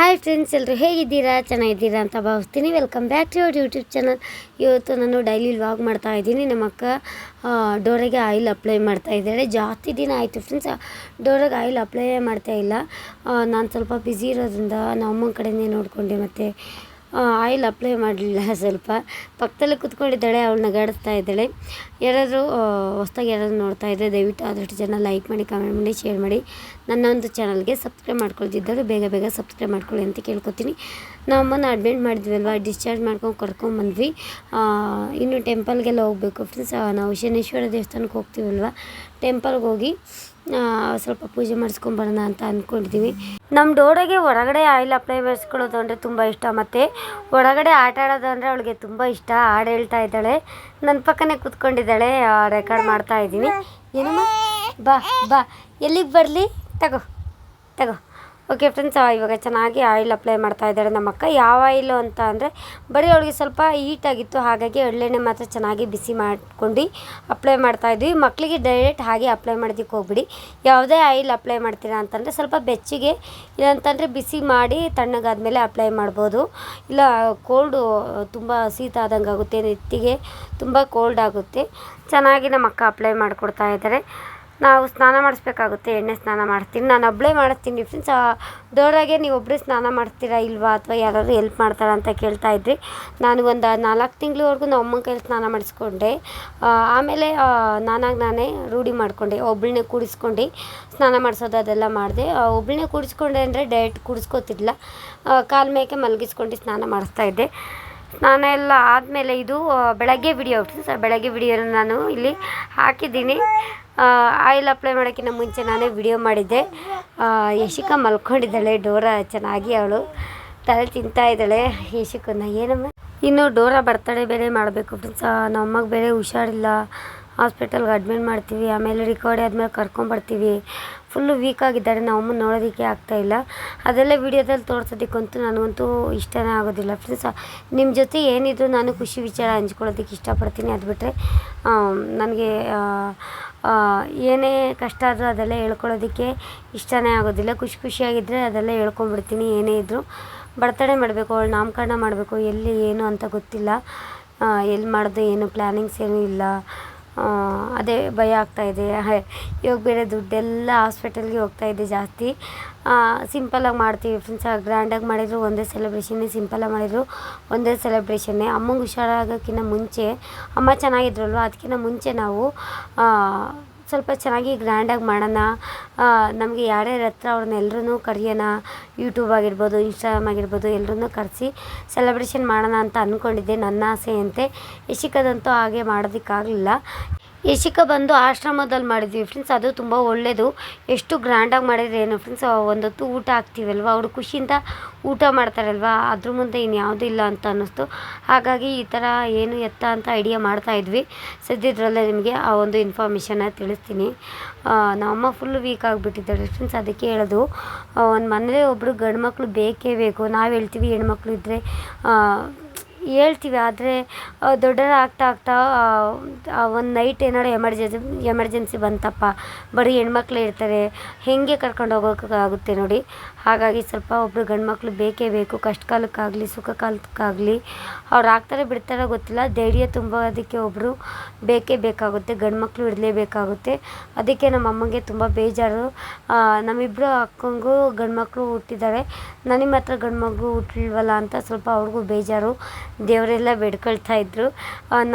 Hi friends ಎಲ್ಲರೂ ಹೇಗಿದ್ದೀರಾ? ಚೆನ್ನಾಗಿದ್ದೀರಾ ಅಂತ ಭಾವಿಸ್ತೀನಿ. Welcome back to your YouTube channel ಇವತ್ತು ನಾನು ಡೈಲಿ ವ್ಲಾಗ್ ಮಾಡ್ತಾ ಇದ್ದೀನಿ. ನಮ್ಮ ಅಕ್ಕ ಆ, ಡೋರಿಗೆ ಆಯಿಲ್ ಅಪ್ಲೈ ಮಾಡ್ತಾ ಇದ್ದಾಳೆ. ಜಾಸ್ತಿ ದಿನ ಆಯಿತು ಫ್ರೆಂಡ್ಸ್ ಡೋರೆಗೆ ಆಯಿಲ್ ಅಪ್ಲೈ ಮಾಡ್ತಾ ಇಲ್ಲ. ನಾನು ಸ್ವಲ್ಪ ಬ್ಯುಸಿ ಇರೋದ್ರಿಂದ ನಮ್ಮ ಕಡೆನೇ ನೋಡಿಕೊಂಡೆ ಮತ್ತು ಆಯಿಲ್ ಅಪ್ಲೈ ಮಾಡಲಿಲ್ಲ ಸ್ವಲ್ಪ. ಪಕ್ಕದಲ್ಲಿ ಕೂತ್ಕೊಂಡಿದ್ದಾಳೆ ಅವಳು ನಗಾಡಿಸ್ತಾ ಇದ್ದಾಳೆ. ಯಾರಾದರೂ ಹೊಸ್ದಾಗಿ ಯಾರಾದರೂ ನೋಡ್ತಾ ಇದ್ದರೆ ದಯವಿಟ್ಟು ಆದಷ್ಟು ಜನ ಲೈಕ್ ಮಾಡಿ ಕಮೆಂಟ್ ಮಾಡಿ ಶೇರ್ ಮಾಡಿ. ನನ್ನ ಒಂದು ಚಾನಲ್ಗೆ ಸಬ್ಸ್ಕ್ರೈಬ್ ಮಾಡ್ಕೊಳ್ತಿದ್ದರು, ಬೇಗ ಬೇಗ ಸಬ್ಸ್ಕ್ರೈಬ್ ಮಾಡ್ಕೊಳ್ಳಿ ಅಂತ ಕೇಳ್ಕೊತೀನಿ. ನಾವು ಅಮ್ಮನ ಅಡ್ಮಿಟ್ ಮಾಡಿದ್ವಲ್ವ ಡಿಸ್ಚಾರ್ಜ್ ಮಾಡ್ಕೊಂಡು ಕರ್ಕೊಂಬಂದ್ವಿ ಇನ್ನು ಟೆಂಪಲ್ಗೆಲ್ಲ ಹೋಗಬೇಕು. ಫ್ರೆಂಡ್ಸ್ ನಾವು ಶನೇಶ್ವರ ದೇವಸ್ಥಾನಕ್ಕೆ ಹೋಗ್ತೀವಲ್ವ? ಟೆಂಪಲ್ಗೆ ಹೋಗಿ ಸ್ವಲ್ಪ ಪೂಜೆ ಮಾಡಿಸ್ಕೊಂಬರೋಣ ಅಂತ ಅಂದ್ಕೊಂಡಿದ್ದೀವಿ ನಮ್ಮ ಡೋಡೋಗೆ ಹೊರಗಡೆ ಆಯಿಲ್ ಅಪ್ಲೈ ಮಾಡಿಸ್ಕೊಳ್ಳೋದು ಅಂದರೆ ತುಂಬ ಇಷ್ಟ. ಮತ್ತು ಹೊರಗಡೆ ಆಟ ಆಡೋದು ಅಂದರೆ ಅವಳಿಗೆ ತುಂಬ ಇಷ್ಟ. ಹಾಡು ಹೇಳ್ತಾ ಇದ್ದಾಳೆ. ನನ್ನ ಪಕ್ಕನೇ ಕೂತ್ಕೊಂಡಿದ್ದಾಳೆ. ರೆಕಾರ್ಡ್ ಮಾಡ್ತಾ ಇದ್ದೀನಿ. ಏನಮ್ಮ? ಬಾ ಬಾ. ಎಲ್ಲಿಗೆ ಬರಲಿ? ತಗೋ ತಗೋ. ಓಕೆ ಫ್ರೆಂಡ್ಸ್ ಇವಾಗ ಚೆನ್ನಾಗಿ ಆಯಿಲ್ ಅಪ್ಲೈ ಮಾಡ್ತಾ ಇದ್ದಾರೆ ನಮ್ಮ ಅಕ್ಕ. ಯಾವ ಆಯಿಲು ಅಂತ ಅಂದರೆ, ಬರೀ ಅವಳಿಗೆ ಸ್ವಲ್ಪ ಹೀಟ್ ಆಗಿತ್ತು, ಹಾಗಾಗಿ ಎಳ್ಳೆಣ್ಣೆ ಮಾತ್ರ ಚೆನ್ನಾಗಿ ಬಿಸಿ ಮಾಡ್ಕೊಂಡು ಅಪ್ಲೈ ಮಾಡ್ತಾ ಇದ್ವಿ. ಮಕ್ಕಳಿಗೆ ಡೈರೆಕ್ಟ್ ಹಾಗೆ ಅಪ್ಲೈ ಮಾಡೋದಕ್ಕೆ ಹೋಗ್ಬಿಡಿ. ಯಾವುದೇ ಆಯಿಲ್ ಅಪ್ಲೈ ಮಾಡ್ತೀರಾ ಅಂತಂದರೆ, ಸ್ವಲ್ಪ ಬೆಚ್ಚಗೆ ಇಲ್ಲಂತಂದರೆ ಬಿಸಿ ಮಾಡಿ ತಣ್ಣಗಾದ್ಮೇಲೆ ಅಪ್ಲೈ ಮಾಡ್ಬೋದು. ಇಲ್ಲ ಕೋಲ್ಡು ತುಂಬ ಶೀತ ಆದಂಗೆ ಆಗುತ್ತೆ ನೆತ್ತಿಗೆ ತುಂಬ ಕೋಲ್ಡ್ ಆಗುತ್ತೆ. ಚೆನ್ನಾಗಿ ನಮ್ಮ ಅಕ್ಕ ಅಪ್ಲೈ ಮಾಡಿಕೊಡ್ತಾ ಇದ್ದಾರೆ. ನಾವು ಸ್ನಾನ ಮಾಡಿಸ್ಬೇಕಾಗುತ್ತೆ, ಎಣ್ಣೆ ಸ್ನಾನ ಮಾಡ್ತೀನಿ. ನಾನು ಒಬ್ಬಳೇ ಮಾಡ್ತೀನಿ ಫ್ರೆಂಡ್ಸ್ ದೊಡ್ಡದಾಗೆ ನೀವು ಒಬ್ಬರೇ ಸ್ನಾನ ಮಾಡ್ತೀರಾ ಇಲ್ವಾ ಅಥವಾ ಯಾರಾದರೂ ಹೆಲ್ಪ್ ಮಾಡ್ತಾರಾ ಅಂತ ಕೇಳ್ತಾ ಇದ್ರಿ. ನಾನು ಒಂದು ನಾಲ್ಕು ತಿಂಗಳವರೆಗೂ ನಮ್ಮ ಅಮ್ಮನ ಕೈಲಿ ಸ್ನಾನ ಮಾಡಿಸ್ಕೊಂಡೆ. ಆಮೇಲೆ ನಾನಾಗ ನಾನೇ ರೂಢಿ ಮಾಡಿಕೊಂಡೆ. ಒಬ್ಬಳನ್ನೇ ಕೂಡಿಸ್ಕೊಂಡು, ಸ್ನಾನ ಮಾಡಿಸೋದು ಅದೆಲ್ಲ ಮಾಡಿದೆ. ಒಬ್ಬಳನ್ನೇ ಕೂಡಿಸ್ಕೊಂಡೆ ಅಂದರೆ ಡೈರೆಕ್ಟ್ ಕೂಡಿಸ್ಕೋತಿರ್ಲಿಲ್ಲ ಕಾಲು ಮೇಕೆ ಮಲಗಿಸ್ಕೊಂಡು ಸ್ನಾನ ಮಾಡಿಸ್ತಾ ಇದ್ದೆ. ಸ್ನಾನ ಎಲ್ಲ ಆದಮೇಲೆ ಇದು ಬೆಳಗ್ಗೆ ವಿಡಿಯೋ ಸರ್ ಬೆಳಗ್ಗೆ ವಿಡಿಯೋನ ನಾನು ಇಲ್ಲಿ ಹಾಕಿದ್ದೀನಿ. ಆಯಿಲ್ ಅಪ್ಲೈ ಮಾಡೋಕ್ಕಿಂತ ಮುಂಚೆ ನಾನೇ ವಿಡಿಯೋ ಮಾಡಿದ್ದೆ. ಯಶಿಕಾ ಮಲ್ಕೊಂಡಿದ್ದಾಳೆ, ಡೋರ ಚೆನ್ನಾಗಿ ಅವಳು. ತಲೆ ತಿಂತಾ ಇದ್ದಾಳೆ ಯಶಿಕನ್ನ. ಏನಮ್ಮ? ಇನ್ನು ಡೋರ ಬರ್ತಡೇ ಬೇರೆ ಮಾಡಬೇಕು ಫ್ರೆಂಡ್ಸ್ ನಮ್ಮ ಅಮ್ಮಗೆ ಬೇರೆ ಹುಷಾರಿಲ್ಲ. ಹಾಸ್ಪಿಟಲ್ಗೆ ಅಡ್ಮಿಟ್ ಮಾಡ್ತೀವಿ. ಆಮೇಲೆ ರಿಕವರಿ ಆದಮೇಲೆ ಕರ್ಕೊಂಬರ್ತೀವಿ. ಫುಲ್ಲು ವೀಕ್ ಆಗಿದ್ದಾರೆ. ನಮ್ಮಮ್ಮ ನೋಡೋದಕ್ಕೆ ಆಗ್ತಾಯಿಲ್ಲ ಅದೆಲ್ಲ ವಿಡಿಯೋದಲ್ಲಿ ತೋರ್ಸೋದಕ್ಕಂತೂ ನನಗಂತೂ ಇಷ್ಟನೇ ಆಗೋದಿಲ್ಲ ಫ್ರೆಂಡ್ಸ್ ನಿಮ್ಮ ಜೊತೆ ಏನಿದ್ರು ನಾನು ಖುಷಿ ವಿಚಾರ ಹಂಚ್ಕೊಳ್ಳೋದಕ್ಕೆ ಇಷ್ಟಪಡ್ತೀನಿ. ಅದು ಬಿಟ್ಟರೆ ನನಗೆ ಏನೇ ಕಷ್ಟ ಆದರೂ ಅದೆಲ್ಲ ಹೇಳ್ಕೊಳ್ಳೋದಕ್ಕೆ ಇಷ್ಟನೇ ಆಗೋದಿಲ್ಲ. ಖುಷಿ ಖುಷಿಯಾಗಿದ್ದರೆ ಅದೆಲ್ಲ ಹೇಳ್ಕೊಂಬಿಡ್ತೀನಿ ಏನೇ ಇದ್ದರೂ ಬರ್ತಡೆ ಮಾಡಬೇಕು, ಅವಳು ನಾಮಕರಣ ಮಾಡಬೇಕು, ಎಲ್ಲಿ ಏನು ಅಂತ ಗೊತ್ತಿಲ್ಲ. ಎಲ್ಲಿ ಮಾಡೋದು ಏನು ಪ್ಲ್ಯಾನಿಂಗ್ಸ್ ಏನೂ ಇಲ್ಲ. ಅದೇ ಭಯ ಆಗ್ತಾಯಿದೆ ಇವಾಗ ಬೇರೆ ದುಡ್ಡೆಲ್ಲ ಹಾಸ್ಪಿಟಲ್ಗೆ ಹೋಗ್ತಾಯಿದೆ ಜಾಸ್ತಿ. ಸಿಂಪಲಾಗಿ ಮಾಡ್ತೀವಿ ಫ್ರೆಂಡ್ಸ್ ಗ್ರ್ಯಾಂಡಾಗಿ ಮಾಡಿದ್ರು ಒಂದೇ ಸೆಲೆಬ್ರೇಷನ್ನೇ ಸಿಂಪಲಾಗಿ ಮಾಡಿದ್ರು ಒಂದೇ ಸೆಲೆಬ್ರೇಷನ್ನೇ ಅಮ್ಮಂಗೆ ಹುಷಾರಾಗೋಕ್ಕಿಂತ ಮುಂಚೆ, ಅಮ್ಮ ಚೆನ್ನಾಗಿದ್ರಲ್ವ? ಅದಕ್ಕಿಂತ ಮುಂಚೆ ನಾವು ಸ್ವಲ್ಪ ಚೆನ್ನಾಗಿ ಗ್ರ್ಯಾಂಡಾಗಿ ಮಾಡೋಣ. ನಮಗೆ ಯಾರ್ಯಾರ ಹತ್ರ ಅವ್ರನ್ನ ಎಲ್ಲರೂ ಕರೆಯೋಣ. ಯೂಟ್ಯೂಬ್ ಆಗಿರ್ಬೋದು ಇನ್ಸ್ಟಾಗ್ರಾಮ್ ಆಗಿರ್ಬೋದು ಎಲ್ಲರನ್ನೂ ಕರೆಸಿ ಸೆಲೆಬ್ರೇಷನ್ ಮಾಡೋಣ ಅಂತ ಅಂದ್ಕೊಂಡಿದ್ದೆ ನನ್ನ ಆಸೆಯಂತೆ. ಯಶಿಕದಂತೂ ಹಾಗೆ ಮಾಡೋದಕ್ಕಾಗಲಿಲ್ಲ. ಯಶಿಕ ಬಂದು ಆಶ್ರಮದಲ್ಲಿ ಮಾಡಿದ್ವಿ ಫ್ರೆಂಡ್ಸ್ ಅದು ತುಂಬ ಒಳ್ಳೆಯದು ಎಷ್ಟು ಗ್ರ್ಯಾಂಡಾಗಿ ಮಾಡಿದ್ರೆ ಏನು ಫ್ರೆಂಡ್ಸ್ ಒಂದೊತ್ತು ಊಟ ಹಾಕ್ತೀವಲ್ವಾ? ಅವರು ಖುಷಿಯಿಂದ ಊಟ ಮಾಡ್ತಾರಲ್ವ? ಅದ್ರ ಮುಂದೆ ಇನ್ಯಾವುದೂ ಇಲ್ಲ ಅಂತ ಅನ್ನಿಸ್ತು. ಹಾಗಾಗಿ ಈ ಥರ ಏನು ಎತ್ತ ಅಂತ ಐಡಿಯಾ ಮಾಡ್ತಾ ಇದ್ವಿ. ಸದ್ಯದ್ರಲ್ಲೇ ನಿಮಗೆ ಆ ಒಂದು ಇನ್ಫಾರ್ಮೇಷನ್ನ ತಿಳಿಸ್ತೀನಿ. ನಮ್ಮಮ್ಮ ಫುಲ್ ವೀಕ್ ಆಗಿಬಿಟ್ಟಿದ್ದಾರೆ ಫ್ರೆಂಡ್ಸ್ ಅದಕ್ಕೆ ಹೇಳೋದು. ಒಂದು ಮನೇಲಿ ಒಬ್ಬರು ಗಂಡು ಮಕ್ಕಳು ಬೇಕೇ ಬೇಕು. ನಾವು ಹೇಳ್ತೀವಿ ಹೆಣ್ಮಕ್ಳು ಇದ್ದರೆ ಹೇಳ್ತೀವಿ, ಆದರೆ ದೊಡ್ಡವರಾಗ್ತಾ ಆಗ್ತಾ ಒಂದು ನೈಟ್ ಏನಾದ್ರು ಎಮರ್ಜೆನ್ಸಿ ಎಮರ್ಜೆನ್ಸಿ ಬಂತಪ್ಪ, ಬರೀ ಹೆಣ್ಮಕ್ಳೇ ಇರ್ತಾರೆ, ಹೇಗೆ ಕರ್ಕೊಂಡು ಹೋಗೋಕ್ಕಾಗುತ್ತೆ ನೋಡಿ. ಹಾಗಾಗಿ ಸ್ವಲ್ಪ ಒಬ್ಬರು ಗಂಡು ಮಕ್ಕಳು ಬೇಕೇ ಬೇಕು. ಕಷ್ಟ ಕಾಲಕ್ಕಾಗಲಿ ಸುಖ ಕಾಲಕ್ಕಾಗಲಿ ಅವ್ರು ಆಗ್ತಾರೆ ಬಿಡ್ತಾರೋ ಗೊತ್ತಿಲ್ಲ. ಧೈರ್ಯ ತುಂಬೋದಕ್ಕೆ ಒಬ್ಬರು ಬೇಕೇ ಬೇಕಾಗುತ್ತೆ. ಗಂಡು ಮಕ್ಕಳು ಇಡಲೇಬೇಕಾಗುತ್ತೆ ಅದಕ್ಕೆ ನಮ್ಮ ಅಮ್ಮಂಗೆ ತುಂಬ ಬೇಜಾರು. ನಮ್ಮಿಬ್ಬರು ಅಕ್ಕಂಗೂ ಗಂಡು ಮಕ್ಕಳು ಹುಟ್ಟಿದ್ದಾರೆ. ನನಗೆ ಮಾತ್ರ ಗಂಡು ಮಗು ಹುಟ್ಟಿಲ್ವಲ್ಲ ಅಂತ ಸ್ವಲ್ಪ ಅವ್ರಿಗೂ ಬೇಜಾರು. ದೇವರೆಲ್ಲ ಬೇಡ್ಕೊಳ್ತಾ ಇದ್ರು.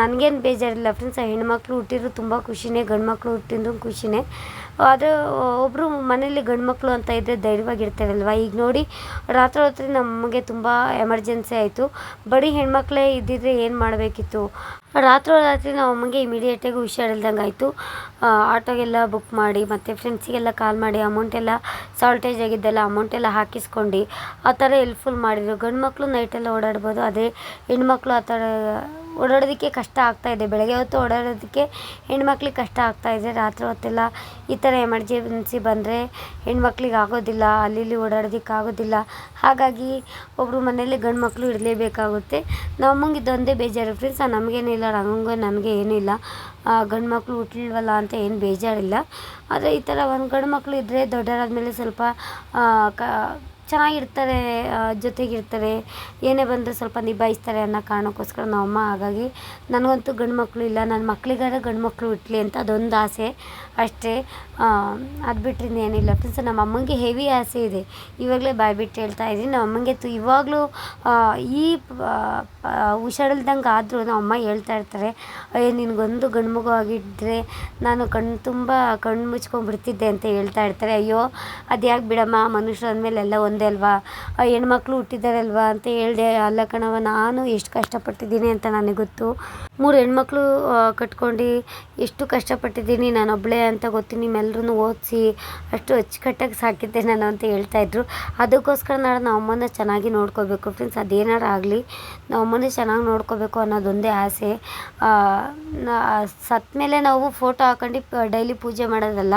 ನನಗೇನು ಬೇಜಾರಿಲ್ಲ. ಫ್ರೆಂಡ್ಸ್ ಹೆಣ್ಮಕ್ಳು ಹುಟ್ಟಿದ್ರು ತುಂಬ ಖುಷಿನೇ. ಗಂಡು ಮಕ್ಕಳು ಹುಟ್ಟಿದ್ರು ಖುಷಿನೇ. ಆದರೆ ಒಬ್ಬರು ಮನೇಲಿ ಗಂಡು ಮಕ್ಕಳು ಅಂತ ಇದ್ದರೆ ಧೈರ್ಯವಾಗಿರ್ತಾರಲ್ವ? ಈಗ ನೋಡಿ ರಾತ್ರಿ ರಾತ್ರಿ ನಮಗೆ ತುಂಬ ಎಮರ್ಜೆನ್ಸಿ ಆಯಿತು. ಬರೀ ಹೆಣ್ಮಕ್ಳೇ ಇದ್ದಿದ್ರೆ ಏನು ಮಾಡಬೇಕಿತ್ತು? ರಾತ್ರಿ ರಾತ್ರಿ ನಾವು ಅಮ್ಮಂಗೆ ಇಮಿಡಿಯೇಟಾಗಿ ಹುಷಾರಿಲ್ದಂಗೆ ಆಯಿತು. ಆಟೋಗೆಲ್ಲ ಬುಕ್ ಮಾಡಿ, ಮತ್ತು ಫ್ರೆಂಡ್ಸಿಗೆಲ್ಲ ಕಾಲ್ ಮಾಡಿ ಅಮೌಂಟೆಲ್ಲ ಸಾಲ್ಟೇಜ್ ಆಗಿದ್ದೆಲ್ಲ ಅಮೌಂಟೆಲ್ಲ ಹಾಕಿಸ್ಕೊಂಡು ಆ ಥರ ಎಲ್ಪ್ಫುಲ್ ಮಾಡಿದರು. ಗಂಡು ಮಕ್ಕಳು ನೈಟೆಲ್ಲ ಓಡಾಡ್ಬೋದು, ಅದೇ ಹೆಣ್ಮಕ್ಳು ಆ ಥರ ಓಡಾಡೋದಕ್ಕೆ ಕಷ್ಟ ಆಗ್ತಾಯಿದೆ ಬೆಳಗ್ಗೆ ಹೊತ್ತು ಓಡಾಡೋದಕ್ಕೆ ಹೆಣ್ಮಕ್ಳಿಗೆ ಕಷ್ಟ ಆಗ್ತಾಯಿದೆ ರಾತ್ರಿ ಹೊತ್ತೆಲ್ಲ ಈ ಥರ ಎಮರ್ಜೆನ್ಸಿ ಬಂದರೆ ಹೆಣ್ಮಕ್ಳಿಗೆ ಆಗೋದಿಲ್ಲ ಅಲ್ಲಿ ಇಲ್ಲಿ ಓಡಾಡೋದಕ್ಕೆ ಆಗೋದಿಲ್ಲ. ಹಾಗಾಗಿ ಒಬ್ಬರು ಮನೇಲಿ ಗಂಡು ಮಕ್ಕಳು ಇರಲೇಬೇಕಾಗುತ್ತೆ. ನಮ್ಮಂಗೆ ಇದೊಂದೇ ಬೇಜಾರು. ಫ್ರೆಂಡ್ಸ್ ನಮಗೇನಿಲ್ಲ ನಮಗೆ ನನಗೆ ಏನಿಲ್ಲ ಗಂಡು ಮಕ್ಕಳು ಹುಟ್ಟಿಲ್ವಲ್ಲ ಅಂತ ಏನು ಬೇಜಾರಿಲ್ಲ. ಆದರೆ ಈ ಥರ ಒಂದು ಗಂಡು ಮಕ್ಕಳು ಇದ್ದರೆ ದೊಡ್ಡವರಾದ್ಮೇಲೆ ಸ್ವಲ್ಪ ಆ, ಕ ಚೆನ್ನಾಗಿರ್ತಾರೆ ಜೊತೆಗಿರ್ತಾರೆ ಏನೇ ಬಂದರೂ ಸ್ವಲ್ಪ ನಿಭಾಯಿಸ್ತಾರೆ ಅನ್ನೋ ಕಾರಣಕ್ಕೋಸ್ಕರ ನಮ್ಮಮ್ಮ ಹಾಗಾಗಿ ನನಗಂತೂ ಗಂಡು ಮಕ್ಕಳು ಇಲ್ಲ, ನನ್ನ ಮಕ್ಕಳಿಗಾರ ಗಂಡು ಮಕ್ಕಳು ಹುಟ್ಟಲಿ ಅಂತ ಅದೊಂದು ಆಸೆ ಅಷ್ಟೇ. ಅದು ಬಿಟ್ಟರೆ ಇನ್ನೇನಿಲ್ಲ. ಫ್ರೆಂಡ್ಸ್ ನಮ್ಮ ಅಮ್ಮಂಗೆ ಹೆವಿ ಆಸೆ ಇದೆ. ಇವಾಗಲೇ ಬಾಯ್ ಬಿಟ್ಟು ಹೇಳ್ತಾ ಇದ್ದೀನಿ. ನಮ್ಮ ಅಮ್ಮಂಗೆ ತು, ಇವಾಗಲೂ ಈ ಹುಷಾರಿಲ್ದಂಗೆ ಆದರೂ ನಮ್ಮ ಅಮ್ಮ ಹೇಳ್ತಾ ಇರ್ತಾರೆ, ಅಯ್ಯೋ, ನಿನಗೊಂದು ಗಂಡು ಮಗು ಆಗಿದ್ದರೆ ನಾನು ಕಣ್ಣು ತುಂಬ ಕಣ್ಣು ಮುಚ್ಕೊಂಡ್ಬಿಡ್ತಿದ್ದೆ ಅಂತ ಹೇಳ್ತಾ ಇರ್ತಾರೆ. ಅಯ್ಯೋ ಅದು ಯಾಕೆ ಬಿಡಮ್ಮ ಮನುಷ್ಯರ ಅಂದಮೇಲೆ ಎಲ್ಲ ಒಂದೇ ಅಲ್ವಾ? ಹೆಣ್ಮಕ್ಳು ಹುಟ್ಟಿದ್ದಾರಲ್ವಾ ಅಂತ ಹೇಳಿದೆ, ಅಲ್ಲ ಕಣವ ನಾನು ಎಷ್ಟು ಕಷ್ಟಪಟ್ಟಿದ್ದೀನಿ ಅಂತ ನನಗೆ ಗೊತ್ತು. ಮೂರು ಹೆಣ್ಮಕ್ಳು ಕಟ್ಕೊಂಡು ಎಷ್ಟು ಕಷ್ಟಪಟ್ಟಿದ್ದೀನಿ, ನಾನು ಒಬ್ಬಳೇ ಅಂತ ಗೊತ್ತು ನಿಮ್ಮೆಲ್ಲರೂ ಓದಿಸಿ ಅಷ್ಟು ಅಚ್ಚುಕಟ್ಟಾಗಿ ಸಾಕಿದ್ದೆ ನಾನು ಅಂತ ಹೇಳ್ತಾಯಿದ್ರು ಅದಕ್ಕೋಸ್ಕರ ನಾನು ಅಮ್ಮನ ಚೆನ್ನಾಗಿ ನೋಡ್ಕೋಬೇಕು ಫ್ರೆಂಡ್ಸ್ ಅದೇನಾರು ಆಗಲಿ, ನಮ್ಮ ಅಮ್ಮನೇ ಚೆನ್ನಾಗಿ ನೋಡ್ಕೋಬೇಕು ಅನ್ನೋದೊಂದೇ ಆಸೆ. ಸತ್ತ ಮೇಲೆ ನಾವು ಫೋಟೋ ಹಾಕೊಂಡು ಡೈಲಿ ಪೂಜೆ ಮಾಡೋದಲ್ಲ,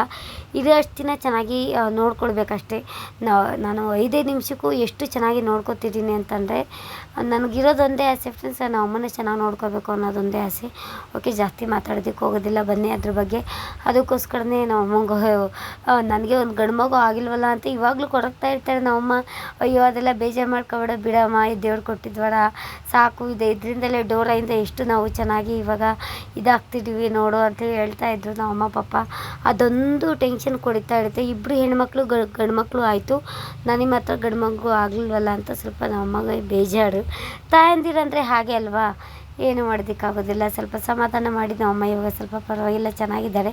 ಇದೇ ಅಷ್ಟು ದಿನ ಚೆನ್ನಾಗಿ ನೋಡ್ಕೊಳ್ಬೇಕಷ್ಟೇ. ನಾನು ಐದೈದು ನಿಮಿಷಕ್ಕೂ ಎಷ್ಟು ಚೆನ್ನಾಗಿ ನೋಡ್ಕೊತಿದ್ದೀನಿ ಅಂತಂದರೆ ನನಗಿರೋದೊಂದೇ ಆಸೆ ಫ್ರೆಂಡ್ಸ್ ನಮ್ಮ ಅಮ್ಮನ ಚೆನ್ನಾಗಿ ನೋಡ್ಕೋಬೇಕು ಅನ್ನೋದೊಂದೇ ಆಸೆ. ಓಕೆ ಜಾಸ್ತಿ ಮಾತಾಡೋದಕ್ಕೆ ಹೋಗೋದಿಲ್ಲ, ಬನ್ನಿ ಅದ್ರ ಬಗ್ಗೆ. ಅದಕ್ಕೋಸ್ಕರನೇ ನಮ್ಮ ಅಮ್ಮಗೆ ನನಗೆ ಒಂದು ಗಂಡು ಮಗು ಆಗಿಲ್ವಲ್ಲ ಅಂತ ಇವಾಗಲೂ ಕೊರಗ್ತಾ ಇರ್ತಾರೆ ನಮ್ಮಮ್ಮ. ಅಯ್ಯೋ, ಅದೆಲ್ಲ ಬೇಜಾರು ಮಾಡ್ಕೊಬೇಡ, ಬಿಡಮ್ಮ, ಈ ದೇವ್ರು ಕೊಟ್ಟಿದ್ವರ ಸಾಕು, ಇದೆ, ಇದರಿಂದಲೇ ಡೋರಾಯಿಂದ ಎಷ್ಟು ನಾವು ಚೆನ್ನಾಗಿ ಇವಾಗ ಇದಾಗ್ತಿದ್ದೀವಿ ನೋಡು ಅಂತ ಹೇಳ್ತಾ ಇದ್ರು ನಮ್ಮಮ್ಮ ಪಾಪ. ಅದೊಂದು ಟೆನ್ಷನ್ ಕೊಡಿತಾ ಇರುತ್ತೆ. ಇಬ್ಬರು ಹೆಣ್ಮಕ್ಳು, ಗಂಡು ಮಕ್ಕಳು ಆಯಿತು. ನನಗೆ ಮಾತ್ರ ಗಂಡು ಮಗು ಆಗಲಿಲ್ವಲ್ಲ ಅಂತ ಸ್ವಲ್ಪ ನಮ್ಮಮ್ಮಗೆ ಬೇಜಾರು. ತಾಯಂದಿರಂದರೆ ಹಾಗೆ ಅಲ್ವಾ? ಏನು ಮಾಡೋದಕ್ಕಾಗೋದಿಲ್ಲ. ಸ್ವಲ್ಪ ಸಮಾಧಾನ ಮಾಡಿದ್ದು ಅಮ್ಮ ಇವಾಗ ಸ್ವಲ್ಪ ಪರವಾಗಿಲ್ಲ, ಚೆನ್ನಾಗಿದ್ದಾರೆ.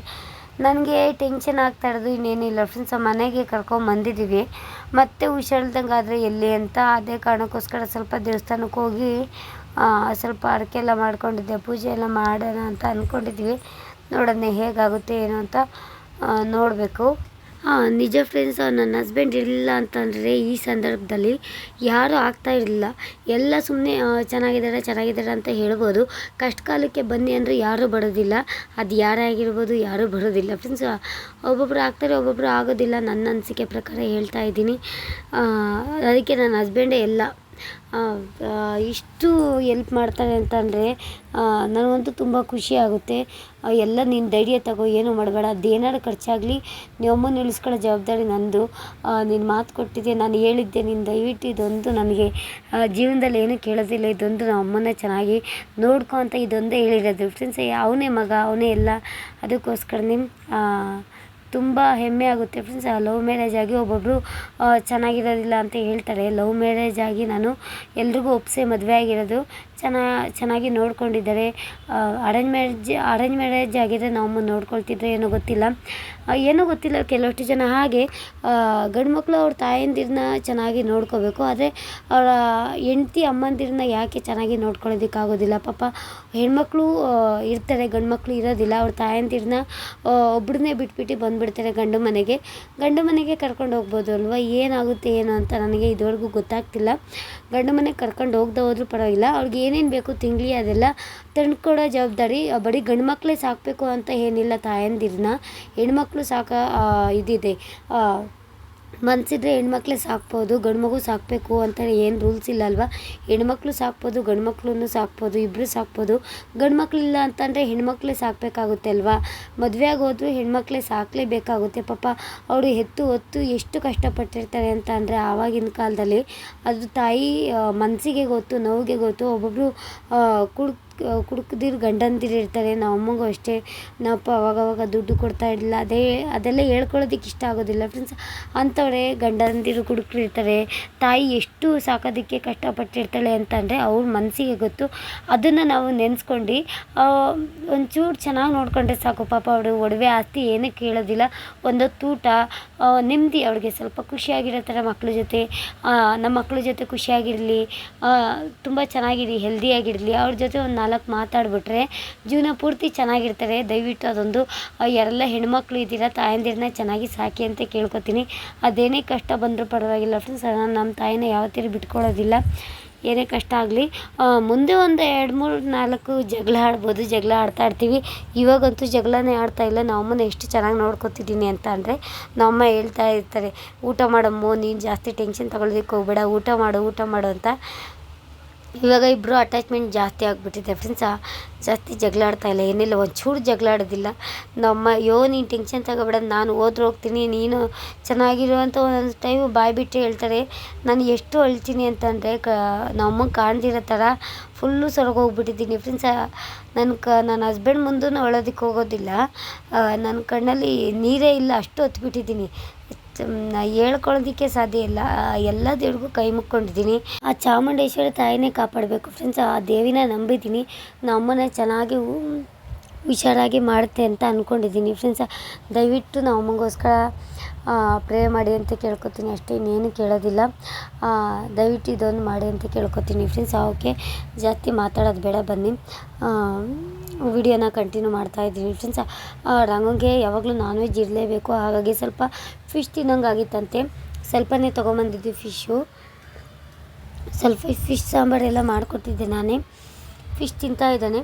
ನನಗೆ ಟೆನ್ಷನ್ ಆಗ್ತಾ ಇರೋದು ಇನ್ನೇನಿಲ್ಲ. ಫ್ರೆಂಡ್ಸ್ ಮನೆಗೆ ಕರ್ಕೊಂಬಂದಿದ್ದೀವಿ ಮತ್ತೆ ಹುಷಾರಿಲ್ದಂಗಾದರೆ ಎಲ್ಲಿ ಅಂತ ಅದೇ ಕಾರಣಕ್ಕೋಸ್ಕರ ಸ್ವಲ್ಪ ದೇವಸ್ಥಾನಕ್ಕೆ ಹೋಗಿ ಸ್ವಲ್ಪ ಅಡಿಕೆ ಎಲ್ಲ ಮಾಡ್ಕೊಂಡಿದ್ದೆ. ಪೂಜೆ ಎಲ್ಲ ಮಾಡೋಣ ಅಂತ ಅಂದ್ಕೊಂಡಿದ್ವಿ ನೋಡೋಣ ಹೇಗಾಗುತ್ತೆ, ಏನು ಅಂತ ನೋಡಬೇಕು. ಹಾಂ ನಿಜ ಫ್ರೆಂಡ್ಸ್ ನನ್ನ ಹಸ್ಬೆಂಡ್ ಇರಲಿಲ್ಲ ಅಂತಂದರೆ ಈ ಸಂದರ್ಭದಲ್ಲಿ ಯಾರೂ ಆಗ್ತಾ ಇರಲಿಲ್ಲ. ಎಲ್ಲ ಸುಮ್ಮನೆ ಚೆನ್ನಾಗಿದ್ದಾರೆ ಚೆನ್ನಾಗಿದ್ದಾರೆ ಅಂತ ಹೇಳ್ಬೋದು. ಕಷ್ಟ ಕಾಲಕ್ಕೆ ಬನ್ನಿ ಅಂದರೆ ಯಾರೂ ಬರೋದಿಲ್ಲ. ಅದು ಯಾರೇ ಆಗಿರ್ಬೋದು, ಯಾರೂ ಬರೋದಿಲ್ಲ. ಫ್ರೆಂಡ್ಸ್ ಒಬ್ಬೊಬ್ಬರು ಆಗ್ತಾರೆ ಒಬ್ಬೊಬ್ಬರು ಆಗೋದಿಲ್ಲ. ನನ್ನ ಅನಿಸಿಕೆ ಪ್ರಕಾರ ಹೇಳ್ತಾ ಇದ್ದೀನಿ. ಅದಕ್ಕೆ ನನ್ನ ಹಸ್ಬೆಂಡೇ ಎಲ್ಲ ಇಷ್ಟು ಎಲ್ಪ್ ಮಾಡ್ತಾರೆ ಅಂತಂದರೆ ನನಗಂತೂ ತುಂಬ ಖುಷಿ ಆಗುತ್ತೆ. ಎಲ್ಲ ನೀನು ಧೈರ್ಯ ತಗೋ, ಏನು ಮಾಡಬೇಡ. ಅದೇನಾದ್ರು ಖರ್ಚಾಗಲಿ ನಿಮ್ಮಮ್ಮನ ಉಳಿಸ್ಕೊಳ್ಳೋ ಜವಾಬ್ದಾರಿ ನಂದು. ನೀನು ಮಾತು ಕೊಟ್ಟಿದ್ದೆ, ನಾನು ಹೇಳಿದ್ದೆ, ನೀನು ದಯವಿಟ್ಟು ಇದೊಂದು ನನಗೆ ಜೀವನದಲ್ಲಿ ಏನೂ ಕೇಳೋದಿಲ್ಲ. ಇದೊಂದು ನಮ್ಮ ಅಮ್ಮನ ಚೆನ್ನಾಗಿ ನೋಡ್ಕೊ ಅಂತ ಇದೊಂದೇ ಹೇಳಿರೋದು. ಫ್ರೆಂಡ್ಸ್ ಅವನೇ ಮಗ, ಅವನೇ ಎಲ್ಲ ಅದಕ್ಕೋಸ್ಕರನೇ ತುಂಬ ಹೆಮ್ಮೆ ಆಗುತ್ತೆ ಫ್ರೆಂಡ್ಸ್ ಲವ್ ಮ್ಯಾರೇಜ್ ಆಗಿ ಒಬ್ಬೊಬ್ಬರು ಚೆನ್ನಾಗಿರೋದಿಲ್ಲ ಅಂತ ಹೇಳ್ತಾರೆ. ಲವ್ ಮ್ಯಾರೇಜ್ ಆಗಿ ನಾನು ಎಲ್ರಿಗೂ ಒಪ್ಪಿಸೇ ಮದುವೆ ಆಗಿರೋದು. ಚೆನ್ನ, ಚೆನ್ನಾಗಿ ನೋಡ್ಕೊಂಡಿದ್ದಾರೆ. ಅರೇಂಜ್ ಮ್ಯಾರೇಜ್ ಅರೇಂಜ್ ಮ್ಯಾರೇಜ್ ಆಗಿದ್ದರೆ ನಾವು ನೋಡ್ಕೊಳ್ತಿದ್ರೆ ಏನೋ ಗೊತ್ತಿಲ್ಲ. ಏನೋ ಗೊತ್ತಿಲ್ಲ ಕೆಲವಷ್ಟು ಜನ ಹಾಗೆ ಗಂಡು ಮಕ್ಕಳು ಅವ್ರ ತಾಯಂದಿರನ್ನ ಚೆನ್ನಾಗಿ ನೋಡ್ಕೋಬೇಕು. ಆದರೆ ಅವರ ಹೆಂಡ್ತಿ ಅಮ್ಮಂದಿರನ್ನ ಯಾಕೆ ಚೆನ್ನಾಗಿ ನೋಡ್ಕೊಳ್ಳೋದಕ್ಕಾಗೋದಿಲ್ಲ? ಪಾಪ ಹೆಣ್ಮಕ್ಳು ಇರ್ತಾರೆ ಗಂಡು ಮಕ್ಕಳು ಇರೋದಿಲ್ಲ. ಅವ್ರ ತಾಯಂದಿರನ್ನ ಒಬ್ಬರನ್ನೇ ಬಿಟ್ಬಿಟ್ಟು ಬಂದುಬಿಡ್ತಾರೆ ಗಂಡು ಮನೆಗೆ. ಗಂಡು ಮನೆಗೆ ಕರ್ಕೊಂಡು ಹೋಗ್ಬೋದು ಅಲ್ವಾ? ಏನಾಗುತ್ತೆ, ಏನು ಅಂತ ನನಗೆ ಇದುವರೆಗೂ ಗೊತ್ತಾಗ್ತಿಲ್ಲ. ಗಂಡು ಮನೆಗೆ ಕರ್ಕೊಂಡು ಹೋಗ್ದೆ ಹೋದ್ರೂ ಪರವಾಗಿಲ್ಲ. ಅವ್ರಿಗೆ ಏನೇನು ಬೇಕು ತಿಂಗಳಿ ಅದೆಲ್ಲ ತಂದುಕೊಡೋ ಜವಾಬ್ದಾರಿ ಬರೀ ಗಂಡು ಮಕ್ಕಳೇ ಸಾಕಬೇಕು ಅಂತ ಏನಿಲ್ಲ ತಾಯಂದಿರನ್ನ ಹೆಣ್ಮಕ್ಳು ಸಾಕ ಇದಿದೆ. ಮನಸ್ಸಿದ್ರೆ ಹೆಣ್ಮಕ್ಳೇ ಸಾಕ್ಬೋದು, ಗಂಡು ಮಗು ಸಾಕಬೇಕು ಅಂತ ಏನು ರೂಲ್ಸ್ ಇಲ್ಲ ಅಲ್ವಾ ಹೆಣ್ಮಕ್ಳು ಸಾಕ್ಬೋದು, ಗಂಡು ಮಕ್ಳನ್ನು ಸಾಕ್ಬೋದು ಇಬ್ಬರು ಸಾಕ್ಬೋದು. ಗಂಡು ಮಕ್ಕಳಿಲ್ಲ ಅಂತಂದರೆ ಹೆಣ್ಮಕ್ಳೇ ಸಾಕಬೇಕಾಗುತ್ತೆ ಅಲ್ವಾ? ಮದುವೆ ಆಗೋದ್ರೂ ಹೆಣ್ಮಕ್ಳೇ ಸಾಕಲೇಬೇಕಾಗುತ್ತೆ. ಪಾಪ ಅವರು ಹೆತ್ತು ಹೊತ್ತು ಎಷ್ಟು ಕಷ್ಟಪಟ್ಟಿರ್ತಾರೆ ಅಂತ ಅಂದರೆ ಆವಾಗಿನ ಕಾಲದಲ್ಲಿ. ಅದು ತಾಯಿ ಮನಸ್ಸಿಗೆ ಗೊತ್ತು, ನೋವಿಗೆ ಗೊತ್ತು ಒಬ್ಬೊಬ್ಬರು ಕುಡ್ ಕುಡ್ಕದಿರು ಗಂಡಂದಿರು ಇರ್ತಾರೆ ನಮ್ಮ ಅಮ್ಮಂಗೂ ಅಷ್ಟೇ. ನಮ್ಮಪ್ಪ ಅವಾಗವಾಗ ದುಡ್ಡು ಕೊಡ್ತಾ ಇರಲಿಲ್ಲ. ಅದೇ, ಅದೆಲ್ಲ ಹೇಳ್ಕೊಳ್ಳೋದಕ್ಕೆ ಇಷ್ಟ ಆಗೋದಿಲ್ಲ. ಫ್ರೆಂಡ್ಸ್ ಅಂಥವ್ರೇ ಗಂಡಂದಿರು ಕುಡುಕರು ತಾಯಿ ಎಷ್ಟು ಸಾಕೋದಕ್ಕೆ ಕಷ್ಟಪಟ್ಟಿರ್ತಾಳೆ ಅಂತಂದರೆ ಅವ್ರ ಮನಸ್ಸಿಗೆ ಗೊತ್ತು. ಅದನ್ನು ನಾವು ನೆನೆಸ್ಕೊಂಡು ಒಂಚೂರು ಚೆನ್ನಾಗಿ ನೋಡಿಕೊಂಡ್ರೆ ಸಾಕು. ಪಾಪ ಅವಳು ಒಡವೆ ಆಸ್ತಿ ಏನೂ ಕೇಳೋದಿಲ್ಲ. ಒಂದೊತ್ತು ಊಟ ನೆಮ್ಮದಿ ಅವ್ರಿಗೆ ಸ್ವಲ್ಪ ಖುಷಿಯಾಗಿರೋ ಥರ ಮಕ್ಕಳ ಜೊತೆ ನಮ್ಮ ಮಕ್ಕಳ ಜೊತೆ ಖುಷಿಯಾಗಿರಲಿ ತುಂಬ ಚೆನ್ನಾಗಿರಿ ಹೆಲ್ದಿಯಾಗಿರಲಿ ಅವ್ರ ಜೊತೆ ಒಂದು ನಾಲ್ಕು ಮಾತಾಡಿಬಿಟ್ರೆ ಜೀವನ ಪೂರ್ತಿ ಚೆನ್ನಾಗಿರ್ತಾರೆ ದಯವಿಟ್ಟು ಅದೊಂದು ಯಾರೆಲ್ಲ ಹೆಣ್ಮಕ್ಳು ಇದ್ದೀರ, ತಾಯಂದಿರನ್ನ ಚೆನ್ನಾಗಿ ಸಾಕಿ ಅಂತ ಕೇಳ್ಕೊತೀನಿ. ಅದೇನೇ ಕಷ್ಟ ಬಂದರೂ ಪರವಾಗಿಲ್ಲ ಫ್ರೆಂಡ್ಸ್ ನಾನು ನಮ್ಮ ತಾಯಿನ ಯಾವತ್ತಿರು ಬಿಟ್ಕೊಳ್ಳೋದಿಲ್ಲ. ಏನೇ ಕಷ್ಟ ಆಗಲಿ ಮುಂದೆ ಒಂದು ಎರಡು ಮೂರು ನಾಲ್ಕು ಜಗಳ ಆಡ್ಬೋದು, ಜಗಳ ಆಡ್ತಾ ಇರ್ತೀವಿ. ಇವಾಗಂತೂ ಜಗಳನೇ ಆಡ್ತಾ ಇಲ್ಲ. ನಮ್ಮಮ್ಮನ ಎಷ್ಟು ಚೆನ್ನಾಗಿ ನೋಡ್ಕೊತಿದ್ದೀನಿ ಅಂತ ಅಂದರೆ, ನಮ್ಮಮ್ಮ ಹೇಳ್ತಾ ಇರ್ತಾರೆ, ಊಟ ಮಾಡಮ್ಮು, ನೀನು ಜಾಸ್ತಿ ಟೆನ್ಷನ್ ತೊಗೊಳೋದಕ್ಕೆ ಹೋಗ್ಬೇಡ ಊಟ ಮಾಡು ಊಟ ಮಾಡು ಅಂತ. ಇವಾಗ ಇಬ್ಬರು ಅಟ್ಯಾಚ್ಮೆಂಟ್ ಜಾಸ್ತಿ ಆಗಿಬಿಟ್ಟಿದೆ ಫ್ರೆಂಡ್ಸ್ ಜಾಸ್ತಿ ಜಗಳಾಡ್ತಾ ಇಲ್ಲ, ಏನಿಲ್ಲ, ಒಂಚೂರು ಜಗಳ ಆಡೋದಿಲ್ಲ ನಮ್ಮ ಯೋ ನೀನು ಟೆನ್ಷನ್ ತಗೋಬೇಡ, ನಾನು ಓದ್ರೆ ಹೋಗ್ತೀನಿ, ನೀನು ಚೆನ್ನಾಗಿರುವಂಥ ಒಂದೊಂದು ಟೈಮು ಬಾಯಿ ಬಿಟ್ಟು ಹೇಳ್ತಾರೆ. ನಾನು ಎಷ್ಟು ಅಳ್ತೀನಿ ಅಂತಂದರೆ ಕ ನಮ್ಮಂಗೆ ಕಾಣ್ದಿರೋ ಥರ ಫುಲ್ಲು ಸೊರಗೋಗ್ಬಿಟ್ಟಿದ್ದೀನಿ ಫ್ರೆಂಡ್ಸ ನನ್ನ ಕ ನನ್ನ ಹಸ್ಬೆಂಡ್ ಮುಂದೂ ಅಳೋದಕ್ಕೆ ಹೋಗೋದಿಲ್ಲ. ನನ್ನ ಕಣ್ಣಲ್ಲಿ ನೀರೇ ಇಲ್ಲ, ಅಷ್ಟು ಹೊತ್ಬಿಟ್ಟಿದ್ದೀನಿ. ಹೇಳ್ಕೊಳ್ಳೋದಕ್ಕೆ ಸಾಧ್ಯ ಇಲ್ಲ. ಎಲ್ಲ ದೇವ್ರಿಗೂ ಕೈ ಮುಕ್ಕೊಂಡಿದ್ದೀನಿ. ಆ ಚಾಮುಂಡೇಶ್ವರಿ ತಾಯಿನೇ ಕಾಪಾಡಬೇಕು ಫ್ರೆಂಡ್ಸ್ ಆ ದೇವಿನ ನಂಬಿದ್ದೀನಿ. ನಮ್ಮನ್ನ ಚೆನ್ನಾಗಿ ಹುಷಾರಾಗಿ ಮಾಡುತ್ತೆ ಅಂತ ಅಂದ್ಕೊಂಡಿದ್ದೀನಿ ಫ್ರೆಂಡ್ಸ್ ದಯವಿಟ್ಟು ನಾವು ಅಮ್ಮಗೋಸ್ಕರ ಪ್ರೇ ಮಾಡಿ ಅಂತ ಕೇಳ್ಕೊತೀನಿ. ಅಷ್ಟೇ ಇನ್ನೇನು ಕೇಳೋದಿಲ್ಲ. ದಯವಿಟ್ಟು ಇದೊಂದು ಮಾಡಿ ಅಂತ ಕೇಳ್ಕೊತೀನಿ ಫ್ರೆಂಡ್ಸ್ ಓಕೆ ಜಾಸ್ತಿ ಮಾತಾಡೋದು ಬೇಡ, ಬನ್ನಿ. ವಿಡಿಯೋನ ಕಂಟಿನ್ಯೂ ಮಾಡ್ತಾ ಇದ್ದೀನಿ ಫ್ರೆಂಡ್ಸ್. ರಂಗಂಗೆ ಯಾವಾಗಲೂ ನಾನ್ ವೆಜ್ ಇರಲೇಬೇಕು. ಹಾಗಾಗಿ ಸ್ವಲ್ಪ ಫಿಶ್ ತಿನ್ನೋಂಗೆ ಆಗಿತ್ತಂತೆ ಸ್ವಲ್ಪನೇ ತೊಗೊಂಬಂದಿದ್ವಿ ಫಿಶ್ಶು ಸ್ವಲ್ಪ ಫಿಶ್ ಸಾಂಬಾರೆಲ್ಲ ಮಾಡಿಕೊಟ್ಟಿದ್ದೆ ನಾನೇ. ಫಿಶ್ ತಿಂತಾ ಇದ್ದಾನೆ.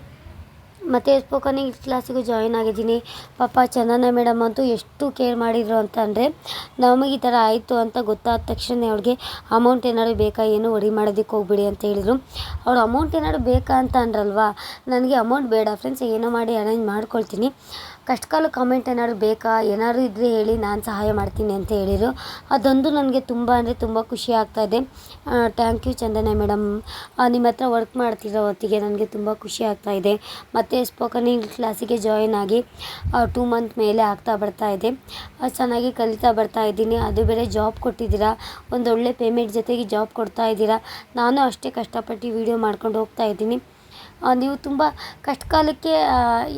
ಮತ್ತು ಸ್ಪೋಕನ್ ಇಂಗ್ಲೀಷ್ ಕ್ಲಾಸಿಗೂ ಜಾಯಿನ್ ಆಗಿದ್ದೀನಿ. ಪಾಪ ಚಂದನ ಮೇಡಮ್ ಅಂತೂ ಎಷ್ಟು ಕೇರ್ ಮಾಡಿದರು ಅಂತ ಅಂದರೆ, ನಮಗೆ ಈ ಥರ ಆಯಿತು ಅಂತ ಗೊತ್ತಾದ ತಕ್ಷಣ ಅವ್ರಿಗೆ ಅಮೌಂಟ್ ಏನಾದ್ರು ಬೇಕಾ? ಏನು ವರಿ ಮಾಡೋದಕ್ಕೆ ಹೋಗ್ಬಿಡಿ ಅಂತ ಹೇಳಿದರು. ಅವ್ರು ಅಮೌಂಟ್ ಏನಾದ್ರು ಬೇಕಾ? ಅಂತ ಅಂದ್ರಲ್ವಾ? ನನಗೆ ಅಮೌಂಟ್ ಬೇಡ. ಫ್ರೆಂಡ್ಸ್ ಏನೋ ಮಾಡಿ ಅರೇಂಜ್ ಮಾಡ್ಕೊಳ್ತೀನಿ. ಕಷ್ಟ ಕಾಮೆಂಟ್ ಏನಾದ್ರು ಬೇಕಾ? ಏನಾದ್ರು ಇದ್ದರೆ ಹೇಳಿ, ನಾನು ಸಹಾಯ ಮಾಡ್ತೀನಿ ಅಂತ ಹೇಳಿದರು ಅದೊಂದು ನನಗೆ ತುಂಬ ಅಂದರೆ ತುಂಬ ಖುಷಿ ಆಗ್ತಾ ಇದೆ. ಥ್ಯಾಂಕ್ ಯು ಚಂದನ ಮೇಡಮ್ ನಿಮ್ಮ ಹತ್ರ ವರ್ಕ್ ಮಾಡ್ತಿರೋ ಹೊತ್ತಿಗೆ ನನಗೆ ತುಂಬ ಖುಷಿ ಆಗ್ತಾ ಇದೆ. ಮತ್ತು ಸ್ಪೋಕನ್ ಇಂಗ್ಲೀಷ್ ಕ್ಲಾಸಿಗೆ ಜಾಯಿನ್ ಆಗಿ ಟೂ ಮಂತ್ ಮೇಲೆ ಆಗ್ತಾ ಬರ್ತಾ ಇದೆ. ಚೆನ್ನಾಗಿ ಕಲಿತಾ ಬರ್ತಾ ಇದ್ದೀನಿ. ಅದು ಬೇರೆ ಜಾಬ್ ಕೊಟ್ಟಿದ್ದೀರಾ? ಒಂದೊಳ್ಳೆ ಪೇಮೆಂಟ್ ಜೊತೆಗೆ ಜಾಬ್ ಕೊಡ್ತಾ ಇದ್ದೀರಾ? ನಾನು ಅಷ್ಟೇ ಕಷ್ಟಪಟ್ಟು ವೀಡಿಯೋ ಮಾಡ್ಕೊಂಡು ಹೋಗ್ತಾ ಇದ್ದೀನಿ. ನೀವು ತುಂಬ ಕಷ್ಟ ಕಾಲಕ್ಕೆ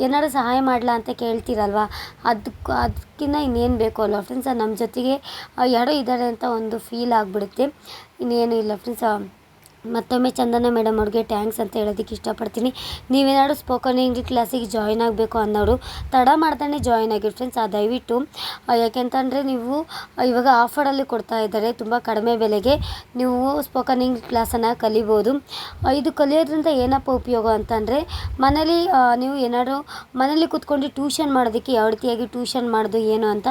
ಏನಾದ್ರು ಸಹಾಯ ಮಾಡಲಾ ಅಂತ ಕೇಳ್ತೀರಲ್ವ? ಅದಕ್ಕೆ ಅದಕ್ಕಿಂತ ಇನ್ನೇನು ಬೇಕು ಅಲ್ವ? ಫ್ರೆಂಡ್ಸ್ ನಮ್ಮ ಜೊತೆಗೆ ಯಾರೋ ಇದ್ದಾರೆ ಅಂತ ಒಂದು ಫೀಲ್ ಆಗಿಬಿಡುತ್ತೆ. ಇನ್ನೇನು ಇಲ್ಲ ಫ್ರೆಂಡ್ಸ್ ಮತ್ತೊಮ್ಮೆ ಚಂದನ ಮೇಡಮ್ ಅವ್ರಿಗೆ ಟ್ಯಾಂಕ್ಸ್ ಅಂತ ಹೇಳೋದಕ್ಕೆ ಇಷ್ಟಪಡ್ತೀನಿ. ನೀವೇನಾದ್ರು ಸ್ಪೋಕನ್ ಇಂಗ್ಲೀಷ್ ಕ್ಲಾಸಿಗೆ ಜಾಯ್ನ್ ಆಗಬೇಕು ಅನ್ನೋರು, ತಡ ಮಾಡ್ತಾನೆ ಜಾಯ್ನ್ ಆಗಿರಿ ಫ್ರೆಂಡ್ಸ್. ಆ ದಯವಿಟ್ಟು ಯಾಕೆಂತಂದರೆ ನೀವು ಇವಾಗ ಆಫರಲ್ಲಿ ಕೊಡ್ತಾ ಇದ್ದಾರೆ ತುಂಬ ಕಡಿಮೆ ಬೆಲೆಗೆ. ನೀವು ಸ್ಪೋಕನ್ ಇಂಗ್ಲೀಷ್ ಕ್ಲಾಸನ್ನು ಕಲಿಬೋದು. ಇದು ಕಲಿಯೋದ್ರಿಂದ ಏನಪ್ಪ ಉಪಯೋಗ ಅಂತಂದರೆ, ಮನೇಲಿ ನೀವು ಏನಾದರೂ, ಮನೇಲಿ ಕೂತ್ಕೊಂಡು ಟ್ಯೂಷನ್ ಮಾಡೋದಕ್ಕೆ ಯಾವ ರೀತಿಯಾಗಿ ಟ್ಯೂಷನ್ ಮಾಡೋದು, ಏನು ಅಂತ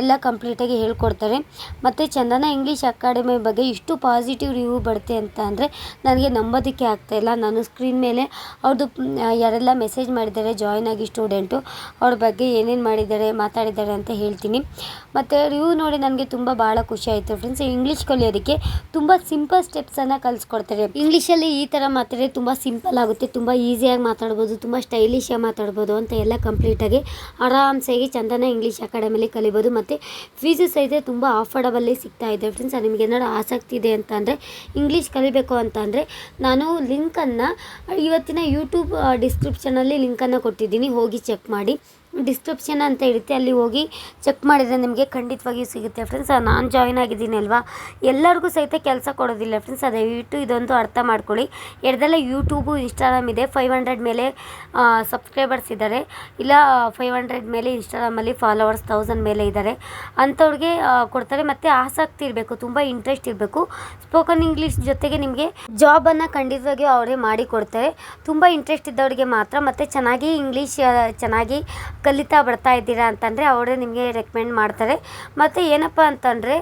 ಎಲ್ಲ ಕಂಪ್ಲೀಟಾಗಿ ಹೇಳ್ಕೊಡ್ತಾರೆ. ಮತ್ತು ಚಂದನ ಇಂಗ್ಲೀಷ್ ಅಕಾಡೆಮಿ ಬಗ್ಗೆ ಇಷ್ಟು ಪಾಸಿಟಿವ್ ರಿವ್ಯೂ ಬರುತ್ತೆ ಅಂತ ಅಂದರೆ ನನಗೆ ನಂಬೋದಕ್ಕೆ ಆಗ್ತಾಯಿಲ್ಲ ನಾನು ಸ್ಕ್ರೀನ್ ಮೇಲೆ ಅವ್ರದ್ದು ಯಾರೆಲ್ಲ ಮೆಸೇಜ್ ಮಾಡಿದ್ದಾರೆ ಜಾಯ್ನ್ ಆಗಿ ಸ್ಟೂಡೆಂಟು ಅವ್ರ ಬಗ್ಗೆ ಏನೇನು ಮಾಡಿದ್ದಾರೆ, ಮಾತಾಡಿದ್ದಾರೆ ಅಂತ ಹೇಳ್ತೀನಿ. ಮತ್ತು ರಿವ್ಯೂ ನೋಡಿ ನನಗೆ ತುಂಬ ಭಾಳ ಖುಷಿ ಆಯಿತು ಫ್ರೆಂಡ್ಸ್ ಇಂಗ್ಲೀಷ್ ಕಲಿಯೋದಕ್ಕೆ ತುಂಬ ಸಿಂಪಲ್ ಸ್ಟೆಪ್ಸನ್ನು ಕಲಿಸ್ಕೊಡ್ತಾರೆ. ಇಂಗ್ಲೀಷಲ್ಲಿ ಈ ಥರ ಮಾತಾಡಿದ್ರೆ ತುಂಬ ಸಿಂಪಲ್ ಆಗುತ್ತೆ. ತುಂಬ ಈಸಿಯಾಗಿ ಮಾತಾಡ್ಬೋದು, ತುಂಬ ಸ್ಟೈಲಿಶಾಗಿ ಮಾತಾಡ್ಬೋದು ಅಂತ ಎಲ್ಲ ಕಂಪ್ಲೀಟಾಗಿ ಆರಾಮ್ಸಾಗಿ ಚಂದನ ಇಂಗ್ಲೀಷ್ ಅಕಾಡೆಮಿಲಿ ಕಲಿಬೋದು. ಮತ್ತು ಫೀಸು ಸಹಿತ ತುಂಬ ಆಫರ್ಡಬಲ್ಲಿ ಸಿಗ್ತಾ ಇದೆ ಫ್ರೆಂಡ್ಸ್ ನಿಮಗೆ ಏನಾದ್ರು ಆಸಕ್ತಿ ಇದೆ ಅಂತ ಅಂದರೆ ಇಂಗ್ಲೀಷ್ ಕಲಿಬೇಕು ಅಂದರೆ ನಾನು ಲಿಂಕನ್ನು ಇವತ್ತಿನ ಯೂಟ್ಯೂಬ್ ಡಿಸ್ಕ್ರಿಪ್ಷನಲ್ಲಿ ಲಿಂಕನ್ನು ಕೊಟ್ಟಿದ್ದೀನಿ. ಹೋಗಿ ಚೆಕ್ ಮಾಡಿ. ಡಿಸ್ಕ್ರಿಪ್ಷನ್ ಅಂತ ಇರುತ್ತೆ, ಅಲ್ಲಿ ಹೋಗಿ ಚೆಕ್ ಮಾಡಿದರೆ ನಿಮಗೆ ಖಂಡಿತವಾಗಿಯೂ ಸಿಗುತ್ತೆ ಫ್ರೆಂಡ್ಸ್ ನಾನು ಜಾಯ್ನ್ ಆಗಿದ್ದೀನಿ ಅಲ್ವಾ? ಎಲ್ಲರಿಗೂ ಸಹಿತ ಕೆಲಸ ಕೊಡೋದಿಲ್ಲ ಫ್ರೆಂಡ್ಸ್ ದಯವಿಟ್ಟು ಇದೊಂದು ಅರ್ಥ ಮಾಡ್ಕೊಳ್ಳಿ. ಎರಡೆಲ್ಲ ಯೂಟ್ಯೂಬು ಇನ್ಸ್ಟಾಗ್ರಾಮ್ ಇದೆ. ಫೈವ್ ಹಂಡ್ರೆಡ್ ಮೇಲೆ ಸಬ್ಸ್ಕ್ರೈಬರ್ಸ್ ಇದ್ದಾರೆ. ಇಲ್ಲ ಫೈವ್ ಹಂಡ್ರೆಡ್ ಮೇಲೆ ಇನ್ಸ್ಟಾಗ್ರಾಮಲ್ಲಿ ಫಾಲೋವರ್ಸ್ ತೌಸಂಡ್ ಮೇಲೆ ಇದ್ದಾರೆ. ಅಂಥವ್ರಿಗೆ ಕೊಡ್ತಾರೆ. ಮತ್ತು ಆಸಕ್ತಿ ಇರಬೇಕು, ತುಂಬ ಇಂಟ್ರೆಸ್ಟ್ ಇರಬೇಕು. ಸ್ಪೋಕನ್ ಇಂಗ್ಲೀಷ್ ಜೊತೆಗೆ ನಿಮಗೆ ಜಾಬನ್ನು ಖಂಡಿತವಾಗಿಯೂ ಅವರೇ ಮಾಡಿ ಕೊಡ್ತಾರೆ. ತುಂಬ ಇಂಟ್ರೆಸ್ಟ್ ಇದ್ದವರಿಗೆ ಮಾತ್ರ. ಮತ್ತು ಚೆನ್ನಾಗಿ ಇಂಗ್ಲೀಷ್ ಚೆನ್ನಾಗಿ ಕಲಿತಾ ಬರ್ತಾ ಇದ್ದೀರಾ ಅಂತಂದರೆ ಅವರೇ ನಿಮಗೆ ರೆಕಮೆಂಡ್ ಮಾಡ್ತಾರೆ. ಮತ್ತು ಏನಪ್ಪ ಅಂತಂದರೆ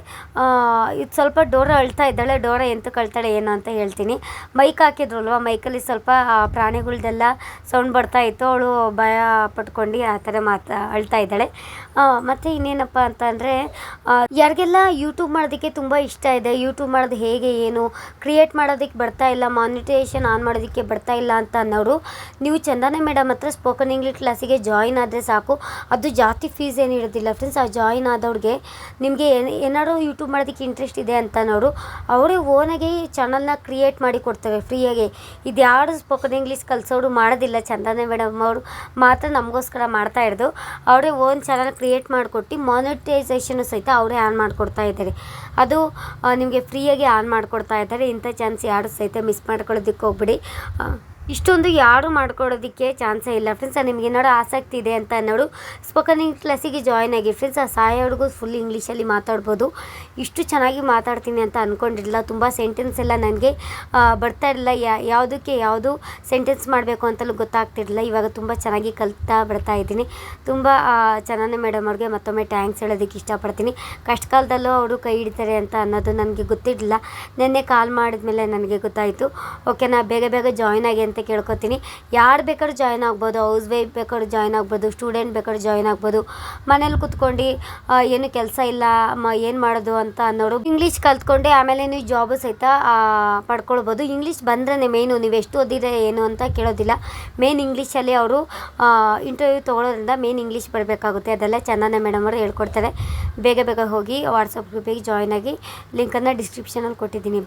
ಇದು ಸ್ವಲ್ಪ ಡೋರ ಅಳ್ತಾ ಇದ್ದಾಳೆ, ಡೋರ ಎಂತಕ್ಕೆ ಕಳ್ತಾಳೆ ಏನು ಅಂತ ಹೇಳ್ತೀನಿ. ಮೈಕ್ ಹಾಕಿದ್ರಲ್ವ, ಮೈಕಲ್ಲಿ ಸ್ವಲ್ಪ ಪ್ರಾಣಿಗಳ್ದೆಲ್ಲ ಸೌಂಡ್ ಬರ್ತಾ ಇತ್ತು. ಅವಳು ಭಯ ಪಟ್ಕೊಂಡು ಆ ಥರ ಮಾತಾ, ಅಳ್ತಾ ಇದ್ದಾಳೆ. ಮತ್ತು ಇನ್ನೇನಪ್ಪ ಅಂತಂದರೆ ಯಾರಿಗೆಲ್ಲ ಯೂಟ್ಯೂಬ್ ಮಾಡೋದಕ್ಕೆ ತುಂಬ ಇಷ್ಟ ಇದೆ ಯೂಟ್ಯೂಬ್ ಮಾಡೋದು ಹೇಗೆ, ಏನು ಕ್ರಿಯೇಟ್ ಮಾಡೋದಕ್ಕೆ ಬರ್ತಾ ಇಲ್ಲ ಮಾನಿಟೇಷನ್ ಆನ್ ಮಾಡೋದಕ್ಕೆ ಬರ್ತಾ ಇಲ್ಲ ಅಂತ ಅನ್ನೋರು, ನೀವು ಚಂದನ ಮೇಡಮ್ ಹತ್ರ ಸ್ಪೋಕನ್ ಇಂಗ್ಲೀಷ್ ಕ್ಲಾಸಿಗೆ ಜಾಯಿನ್ ಆದರೆ ಸಾಕು. ಅದು ಜಾಸ್ತಿ ಫೀಸ್ ಏನು ಇರೋದಿಲ್ಲ. ಫ್ರೆಂಡ್ಸ್ ಆ ಜಾಯಿನ್ ಆದವ್ರಿಗೆ ನಿಮಗೆ ಏನಾದರೂ ಏನಾದ್ರು ಯೂಟ್ಯೂಬ್ ಮಾಡೋದಕ್ಕೆ ಇಂಟ್ರೆಸ್ಟ್ ಇದೆ ಅಂತ ಅನ್ನೋರು, ಅವರೇ ಓನಾಗಿ ಚಾನಲ್ನ ಕ್ರಿಯೇಟ್ ಮಾಡಿ ಕೊಡ್ತಾರೆ ಫ್ರೀಯಾಗಿ ಇದು ಯಾರು ಸ್ಪೋಕನ್ ಇಂಗ್ಲೀಷ್ ಕಲಿಸೋರು ಮಾಡೋದಿಲ್ಲ ಚಂದನ ಮೇಡಮ್ ಅವರು, ಮಾತ್ರ ನಮಗೋಸ್ಕರ ಮಾಡ್ತಾ ಇರೋದು. ಅವರೇ ಓನ್ ಚಾನಲ್ ಕ್ರಿಯೇಟ್ ಮಾಡಿಕೊಟ್ಟು ಮಾನಿಟೈಸೇಷನು ಸಹಿತ ಅವರೇ ಆನ್ ಮಾಡಿಕೊಡ್ತಾ ಇದ್ದಾರೆ. ಅದು ನಿಮಗೆ ಫ್ರೀಯಾಗಿ ಆನ್ ಮಾಡಿಕೊಡ್ತಾ ಇದ್ದಾರೆ. ಇಂಥ ಚಾನ್ಸ್ ಯಾರು ಸಹಿತ ಮಿಸ್ ಮಾಡ್ಕೊಳ್ಳೋದಕ್ಕೆ ಹೋಗ್ಬಿಡಿ. ಇಷ್ಟೊಂದು ಯಾರು ಮಾಡ್ಕೊಡೋದಕ್ಕೆ ಚಾನ್ಸೇ ಇಲ್ಲ. ಫ್ರೆಂಡ್ಸ್ ನಿಮ್ಗೆ ಏನಾದ್ರು ಆಸಕ್ತಿ ಇದೆ ಅಂತ ಅನ್ನೋರು ಸ್ಪೋಕನ್ ಕ್ಲಾಸಿಗೆ ಜಾಯ್ನ್ ಆಗಿ. ಫ್ರೆಂಡ್ಸ್, ಆ ಸಾಯ ಹುಡುಗು ಫುಲ್ ಇಂಗ್ಲೀಷಲ್ಲಿ ಮಾತಾಡ್ಬೋದು. ಇಷ್ಟು ಚೆನ್ನಾಗಿ ಮಾತಾಡ್ತೀನಿ ಅಂತ ಅಂದ್ಕೊಂಡಿರಲಿಲ್ಲ ತುಂಬ ಸೆಂಟೆನ್ಸ್ ಎಲ್ಲ ನನಗೆ ಬರ್ತಾ ಇರಲಿಲ್ಲ. ಯಾವುದಕ್ಕೆ ಯಾವುದು ಸೆಂಟೆನ್ಸ್ ಮಾಡಬೇಕು ಅಂತಲೂ ಗೊತ್ತಾಗ್ತಿರಲಿಲ್ಲ. ಇವಾಗ ತುಂಬ ಚೆನ್ನಾಗಿ ಕಲ್ತಾ ಬರ್ತಾ ಇದ್ದೀನಿ. ತುಂಬ ಚೆನ್ನಾಗಿ ಮೇಡಮ್ ಅವ್ರಿಗೆ ಮತ್ತೊಮ್ಮೆ ಟ್ಯಾಂಕ್ಸ್ ಹೇಳೋದಕ್ಕೆ ಇಷ್ಟಪಡ್ತೀನಿ. ಕಷ್ಟ ಕಾಲದಲ್ಲೂ ಅವರು ಕೈ ಹಿಡಿತಾರೆ ಅಂತ ಅನ್ನೋದು ನನಗೆ ಗೊತ್ತಿರಲಿಲ್ಲ. ನಿನ್ನೆ ಕಾಲ್ ಮಾಡಿದ್ಮೇಲೆ ನನಗೆ ಗೊತ್ತಾಯಿತು. ಓಕೆ ನಾ ಬೇಗ ಬೇಗ ಜಾಯ್ನ್ ಆಗಿ ಅಂತ ಕೇಳ್ಕೊತೀನಿ. ಯಾರು ಬೇಕಾದ್ರೂ ಜಾಯ್ನ್ ಆಗ್ಬೋದು ಹೌಸ್ ವೈಫ್ ಬೇಕಾದ್ರೂ ಜಾಯ್ನ್ ಆಗ್ಬೋದು ಸ್ಟೂಡೆಂಟ್ ಬೇಕಾದ್ರೂ ಜಾಯ್ನ್ ಆಗ್ಬೋದು. ಮನೇಲಿ ಕುತ್ಕೊಂಡು ಏನು ಕೆಲಸ ಇಲ್ಲ, ಮ, ಏನು ಮಾಡೋದು ಅಂತ ಅನ್ನೋರು ಇಂಗ್ಲೀಷ್ ಕಲ್ತ್ಕೊಂಡೆ ಆಮೇಲೆ ನೀವು ಜಾಬ್ ಸಹಿತ ಪಡ್ಕೊಳ್ಬೋದು. ಇಂಗ್ಲೀಷ್ ಬಂದ್ರೆ ಮೇನು ನೀವು ಎಷ್ಟು ಓದಿದ್ರೆ ಏನು ಅಂತ ಕೇಳೋದಿಲ್ಲ. ಮೇನ್ ಇಂಗ್ಲೀಷಲ್ಲಿ ಅವರು ಇಂಟರ್ವ್ಯೂ ತೊಗೊಳೋದ್ರಿಂದ ಮೇನ್ ಇಂಗ್ಲೀಷ್ ಬರಬೇಕಾಗುತ್ತೆ. ಅದೆಲ್ಲ ಚೆನ್ನಾಗಿ ಮೇಡಮ್ ಅವರು ಹೇಳ್ಕೊಡ್ತಾರೆ. ಬೇಗ ಬೇಗ ಹೋಗಿ ವಾಟ್ಸಪ್ ಗ್ರೂಪಿಗೆ ಜಾಯ್ನ್ ಆಗಿ ಲಿಂಕನ್ನು ಡಿಸ್ಕ್ರಿಪ್ಷನಲ್ಲಿ ಕೊಟ್ಟಿದ್ದೀನಿ.